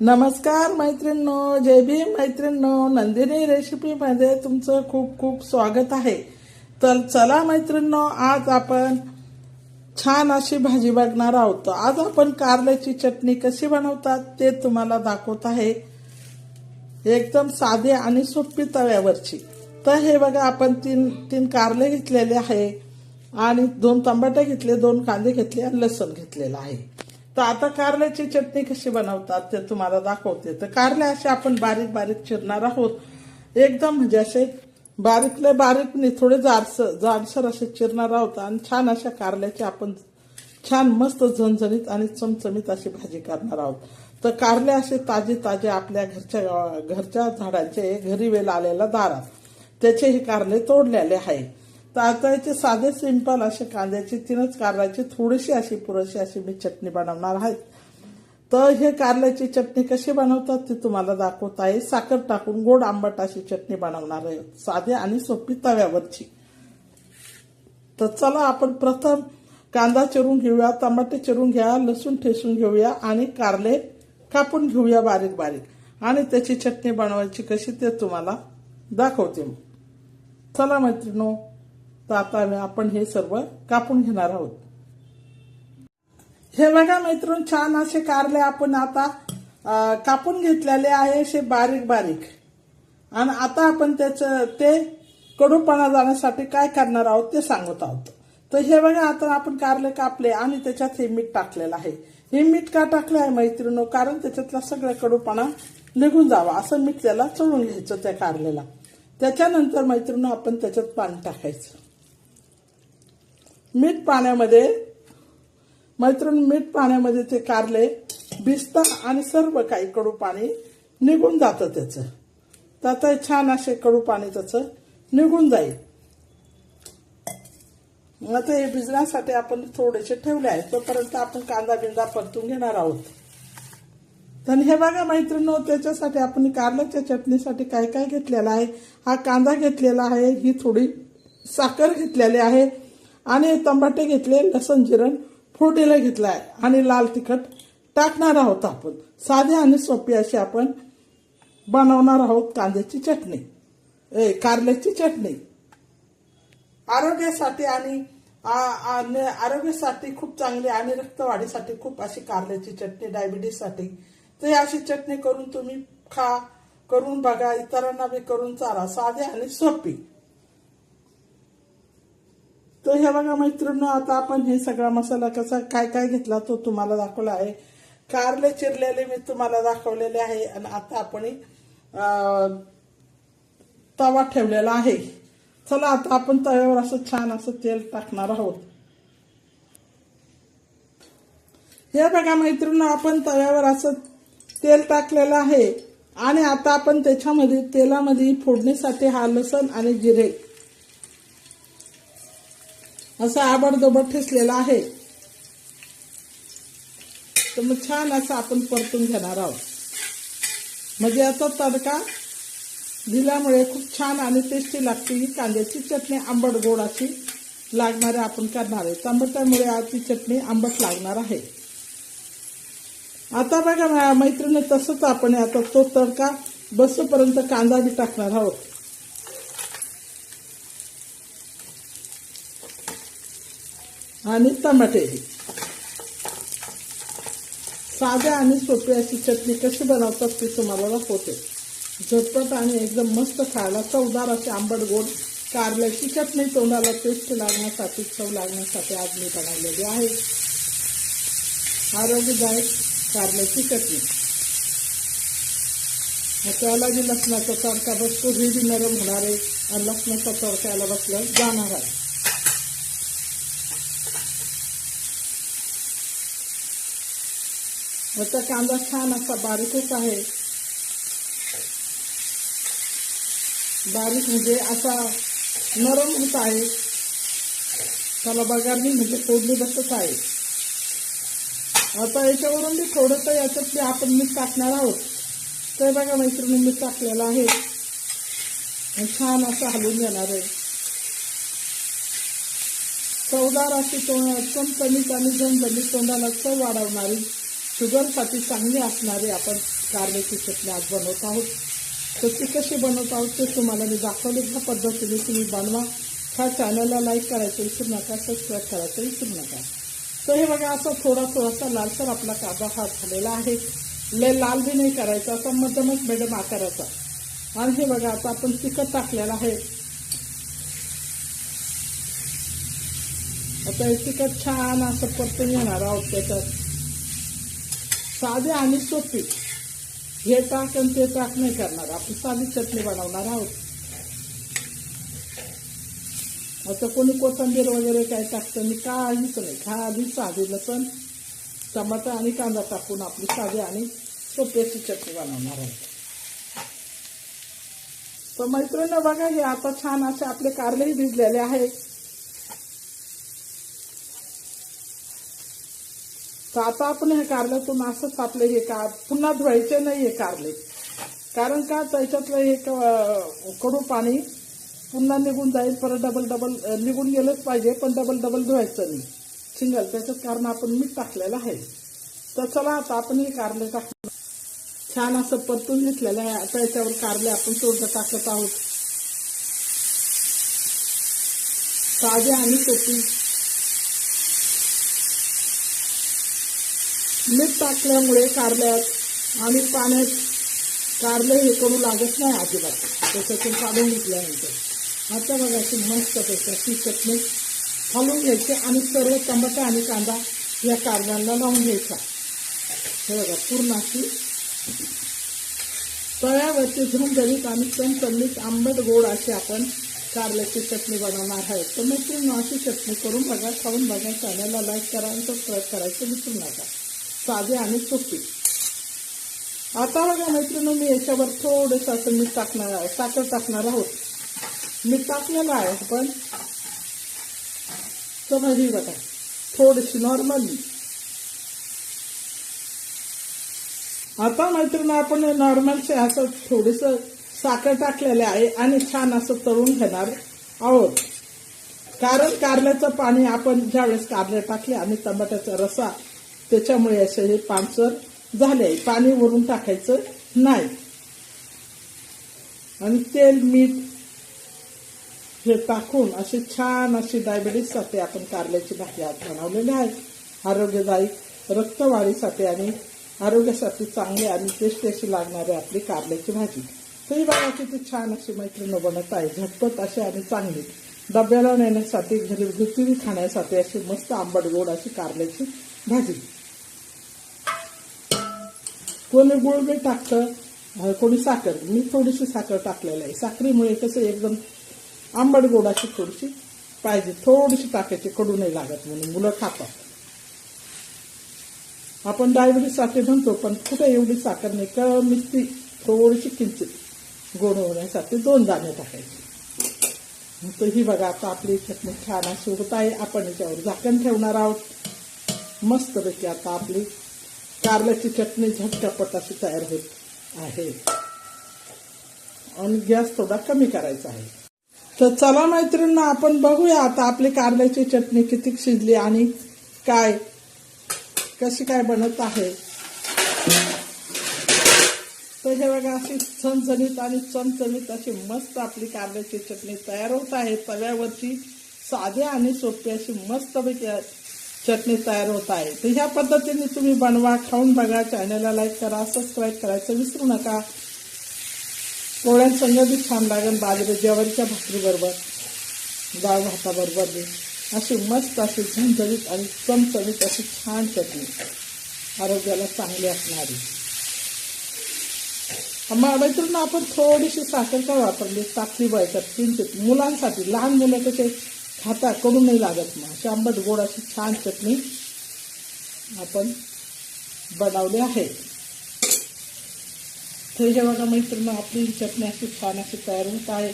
नमस्कार मैत्रिणींनो जय भीम मैत्रिणींनो नंदिनी रेसिपीमध्ये तुमचं खूप खूप स्वागत आहे. तर चला मैत्रिणींनो आज आपण छान अशी भाजी बघणार आहोत. आज आपण कारल्याची चटणी कशी बनवतात ते तुम्हाला दाखवत आहे. एकदम साधे आणि सोपी तव्यावरची. तर हे बघा आपण तीन तीन कारले घेतलेले आहे. आणि दोन टमाटे घेतले दोन कांदे घेतले आणि लसूण घेतलेलं आहे. तर आता कारल्याची चटणी कशी बनवतात ते तुम्हाला दाखवते. तर कारले असे आपण बारीक बारीक चिरणार आहोत. एकदम म्हणजे असे बारीकले बारीक नाही थोडे जाडसर जाडसर असे चिरणार आहोत आणि छान अशा कारल्याची आपण छान मस्त झणझणीत आणि चमचमीत अशी भाजी करणार आहोत. तर कारले असे ताजे ताजे आपल्या घरच्या घरच्या झाडांचे घरी वेल आलेल्या दारात त्याचे हे कारले तोडलेले आहे. तर साधे सिंपल असे कांद्याचे तीनच कारल्याची थोडीशी अशी पुरेशी अशी मी चटणी बनवणार आहे. तर हे कारल्याची चटणी कशी बनवतात ते तुम्हाला दाखवत आहे. साखर टाकून गोड आंबट अशी चटणी बनवणार आहे. साधे आणि सोपी तव्यावरची. तर चला आपण प्रथम कांदा चिरून घेऊया टमाटे चिरून घ्या लसूण ठेसून घेऊया आणि कारले कापून घेऊया बारीक बारीक. आणि त्याची चटणी बनवायची कशी ते तुम्हाला दाखवते. मग. चला मैत्रिणो तर आता आपण हे सर्व कापून घेणार आहोत. हे बघा मैत्रीण छान असे कारले आपण आता कापून घेतलेले आहे असे बारीक बारीक. आणि आता आपण त्याचं ते कडूपणा जाण्यासाठी काय करणार आहोत ते सांगत आहोत. तर हे बघा आता आपण कारले कापले आणि त्याच्यात हे मीठ टाकलेलं आहे. हे मीठ का टाकलं आहे मैत्रिणो कारण त्याच्यातला सगळा कडूपणा निघून जावा. असं मीठ त्याला चढून घ्यायचं त्या कारलेला. त्याच्यानंतर मैत्रिणो आपण त्याच्यात पाणी टाकायचं. मीठ पाण्यामध्ये मैत्रीण मीठ पाण्यामध्ये ते कारले भिजतं आणि सर्व काही कडू पाणी निघून जातं त्याचं. तर आता छान असे कडू पाणी त्याचं निघून जाईल. आता हे भिजण्यासाठी आपण थोडेसे ठेवले आहे तोपर्यंत आपण कांदा बिंदा परतून घेणार आहोत. तर हे बघा मैत्रिणी त्याच्यासाठी आपण कारल्याच्या चटणीसाठी काय काय घेतलेलं आहे? हा कांदा घेतलेला आहे ही थोडी साखर घेतलेली आहे. आणि तंबाटे घेतले लसण जिरण फोटीला घेतला आहे आणि लाल तिखट टाकणार आहोत आपण. साधी आणि सोपी अशी आपण बनवणार आहोत कांद्याची चटणी. ए कारल्याची चटणी. आरोग्यासाठी आणि आरोग्यासाठी खूप चांगली आणि रक्तवाढीसाठी खूप अशी कारल्याची चटणी डायबिटीससाठी तर अशी चटणी करून तुम्ही खा करून बघा इतरांना बी करून चारा. साधी आणि सोपी. तर हे बघा मैत्रिणी आता आपण हे सगळा मसाला कसा काय काय घेतला तो तुम्हाला दाखवला आहे. कारले चिरलेले मी तुम्हाला दाखवलेले आहे आणि आता आपण तवा ठेवलेला आहे. चला आता आपण तव्यावर असं छान असं तेल टाकणार आहोत. हे बघा मैत्रिणी आपण तव्यावर असं तेल टाकलेलं आहे. आणि आता आपण त्याच्यामध्ये तेलामध्ये फोडणीसाठी हा लसण आणि जिरे असा आबडदोबड ठेसलेला आहे. तर मग छान असं आपण परतून घेणार आहोत. म्हणजे याचा तडका दिल्यामुळे खूप छान आणि टेस्टी लागते ही कांद्याची चटणी आंबट गोड अशी लागणारे आपण करणार आहे. टमाट्यामुळे आजची चटणी आंबट लागणार आहे. आता बघा मैत्रिणी तसंच आपण आता तो तडका बसपर्यंत कांदा बी टाकणार आहोत. आणि टमाटे. साध्या आणि सोपी अशी चटणी कशी बनवतात ते तुम्हाला दाखवते. झटपट आणि एकदम मस्त खायला चवदार अशी आंबट गोड कारल्याची चटणी तोंडाला टेस्ट लागण्यासाठी चव लागण्यासाठी आज मी बनवलेली आहे. आरोग्यदायक कारल्याची चटणी. त्याला जी लसणाचा तडका बसतो ही बी नरम होणार आहे आणि लसणाचा तडकायला याला बसल्या जाणार आहे. याचा कांदा छान असा बारीकच आहे. बारीक म्हणजे असा नरम होत आहे. त्याला बघारली म्हणजे फोडणी बसत आहे. आता याच्यावरून मी थोडंसं याच्यात बी आपण मीठ टाकणार आहोत तर बघा मैत्रिणी मीठ टाकलेलं आहे. छान असं हलवून घेणार आहे. चवदार अशी तोंड चमचमीत आणि झणझणीत तोंडाला चव वाढवणारी शुगरसाठी चांगली असणारी आपण कारल्याची चटणी आज बनवत आहोत. तर ती कशी बनवत आहोत ते तुम्हाला मी दाखवले. त्या पद्धतीने तुम्ही बनवा. ह्या चॅनलला लाईक करायचं विसरू नका. सबस्क्राईब करायचं विसरू नका. तर हे बघा असं थोडा थोडासा लालसर आपला कांदा हा झालेला आहे. लय लाल बी नाही करायचा. असा मध्यमच मॅडम आकाराचा. आणि हे बघा आता आपण तिखट टाकलेलं आहे. आता हे तिखट छान असं परतून येणार आहोत त्याच्यात. साधे आणि सोपी. हे टाक आणि ते टाक नाही करणार. आपण साधी चटणी बनवणार आहोत. आता कोणी कोथंबीर वगैरे काय टाकतं मी काहीच नाही. खाली साधी लसण टमाटा आणि कांदा टाकून आपली साधी आणि सोप्याची चटणी बनवणार आहोत. तर मैत्रिणी बघा हे आता छान असे आपले कारलेही भिजलेले आहेत. तर आता आपण हे कारल्यातून असंच आपले हे का पुन्हा धुवायचे नाही हे कारले. कारण का? त्याच्यातलं हे कडू पाणी पुन्हा निघून जाईल परत डबल डबल निघून गेलंच पाहिजे पण डबल डबल धुवायचं नाही. सिंगल त्याच्यात कारण आपण मीठ टाकलेलं आहे. तर चला आता आपण हे कारले टाक छान असं परतून घेतलेलं आहे. आता याच्यावर कारले आपण थोडं टाकत आहोत. साधे आणि सोपी. मीठ टाकल्यामुळे कारल्यात आणि पाण्यात कारले हे करू लागत नाही अजिबात. त्याच्यातून काढून घेतल्यानंतर आता बघा अशी मस्त ती चटणी हलवून घ्यायची आणि सर्व टमाटा आणि कांदा या कारल्याला लावून घ्यायचा. हे बघा पूर्ण अशी तव्यावरती झणझणीत आणि चमचमीत आंबट गोड अशी आपण कारल्याची चटणी बनवणार आहे. तर मैत्रिणी अशी चटणी करून बघा खाऊन बघा चॅनलला लाईक करा आणि सबस्क्राईब करायचं विसरू नका. साधे आणि सोपी. आता बघा मैत्रिणी मी याच्यावर थोडंसं असं मीठ टाकणार आहे साखर टाकणार आहोत. मीठ टाकलेलं आहे आपण. समजली बघा थोडीशी नॉर्मली आता मैत्रिणी आपण नॉर्मलचे असं थोडंसं साखर टाकलेले आहे आणि छान असं तळून घेणार आहोत. कारण कारल्याचं पाणी आपण ज्यावेळेस कारले टाकले आणि टमाट्याचा रसा त्याच्यामुळे असे हे पानसर झाले पाणी वरून टाकायचं नाही. आणि तेल मीठ हे टाकून अशी छान अशी डायबिटीजसाठी आपण कारल्याची भाजी आज बनवलेली आहे. आरोग्यदायी रक्तवाढीसाठी आणि आरोग्यासाठी चांगली आणि टेस्टी अशी लागणारी आपली कारल्याची भाजी. तरी बघा किती छान अशी मैत्रिणी बनत आहे. झटपट अशी आणि चांगली. डब्याला नेण्यासाठी घरी घरगुती खाण्यासाठी अशी मस्त आंबट गोड अशी कारल्याची भाजी. कोणी गुळ बी टाकतं कोणी साखर. मी थोडीशी साखर टाकलेली आहे. साखरीमुळे कसं एकदम आंबट गोडाची थोडीशी पाहिजे. थोडीशी टाकायची कडू नाही लागत म्हणून. मुलं खातात. आपण डायबिटीससाठी म्हणतो पण कुठे एवढी साखर नाही. कमीच ती थोडीशी किंचित गोड होण्यासाठी दोन दाणे टाकायचे. तर ही बघा आता आपली चटणी छान अशी होत आहे. आपण याच्यावर झाकण ठेवणार आहोत. मस्तपैकी आता आपली कारल्याची चटणी झटपट अशी तयार होत आहे. आणि गॅस थोडा कमी करायचा आहे. तर चला मैत्रिणींना आपण बघूया आता आपली कारल्याची चटणी किती शिजली आणि काय कशी काय बनत आहे. तर हे बघा अशी चणचणीत आणि चणचणीत अशी मस्त आपली कारल्याची चटणी तयार होत आहे. तव्यावरची साधी आणि सोपी अशी मस्तपैकी चटणी तयार होत आहे. तर ह्या पद्धतीने तुम्ही बनवा खाऊन बघा चॅनलला लाईक करा सबस्क्राईब करायचं विसरू नका. पोळ्यांसंग बी छान लागेल बाजरी ज्वारीच्या भाकरीबरोबर डाळ भाताबरोबर बी. अशी मस्त अशी झणझणीत आणि चमचमीत अशी छान चटणी. आरोग्याला चांगली असणारी. मग मैत्रिणी आपण थोडीशी साखर का वापरली? साखरी पाहिजे किंचित. मुलांसाठी लहान मुलं कसे खाता कडू नाही लागत मग. अशी आंबट गोड अशी छान चटणी आपण बनवली आहे. तर हे बघा मैत्रिणी आपली चटणी अशी छान अशी तयार होत आहे.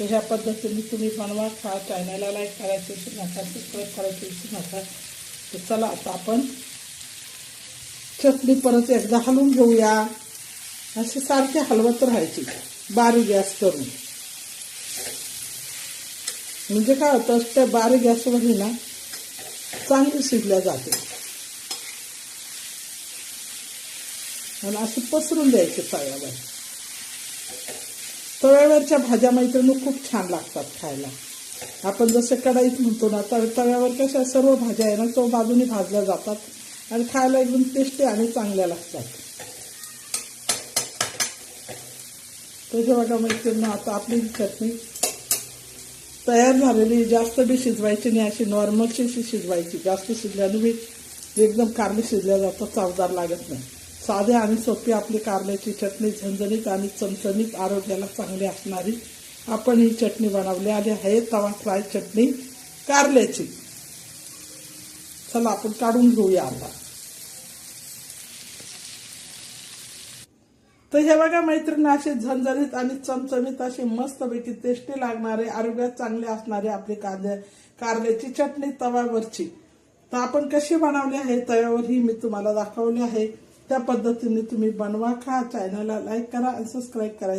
तशा पद्धतीने तुम्ही बनवा खा चॅनलला लाईक करायचं विसरू नका सबस्क्राईब करायचं विसरू नका तर चला आता आपण चटणी परत एकदा हलवून घेऊया. अशी सारखी हलवत राहायची. बारीक गॅस करून. म्हणजे काय होतं त्या बारीक गॅसवर ही ना चांगली शिजल्या जाते. आणि अशी पसरून द्यायचे तव्यावर. तव्यावरच्या भाज्या मैत्रिणी खूप छान लागतात खायला. आपण जसं कढाईत म्हणतो ना तर तव्यावर कशा सर्व भाज्या आहे ना तो बाजूने भाजल्या जातात आणि खायला एकदम टेस्टी आणि चांगल्या लागतात. तसे बघा मैत्रिणी आता आपली चटणी तयार झालेली जास्त बी शिजवायची नाही अशी नॉर्मलची अशी शिजवायची. जास्त शिजल्याने बी एकदम कारली शिजल्या जातं चवदार लागत नाही. साधे आणि सोपी आपली कारल्याची चटणी झणझणीत आणि चमचणीत आरोग्याला चांगली असणारी आपण ही चटणी बनवली आली आहे तवा फ्राय चटणी कारल्याची. चला आपण काढून घेऊया आता. तर हे बघा मैत्रिणी असे झणझणीत आणि चमचमीत असे मस्तपैकी टेस्टी लागणारे आरोग्यात चांगले असणारे आपली कांदे कारल्याची चटणी तव्यावरची. तर आपण कशी बनवली आहे? तव्यावर ही मी तुम्हाला दाखवली आहे. त्या पद्धतीने तुम्ही बनवा खा चॅनलला लाईक करा आणि सबस्क्राईब करा.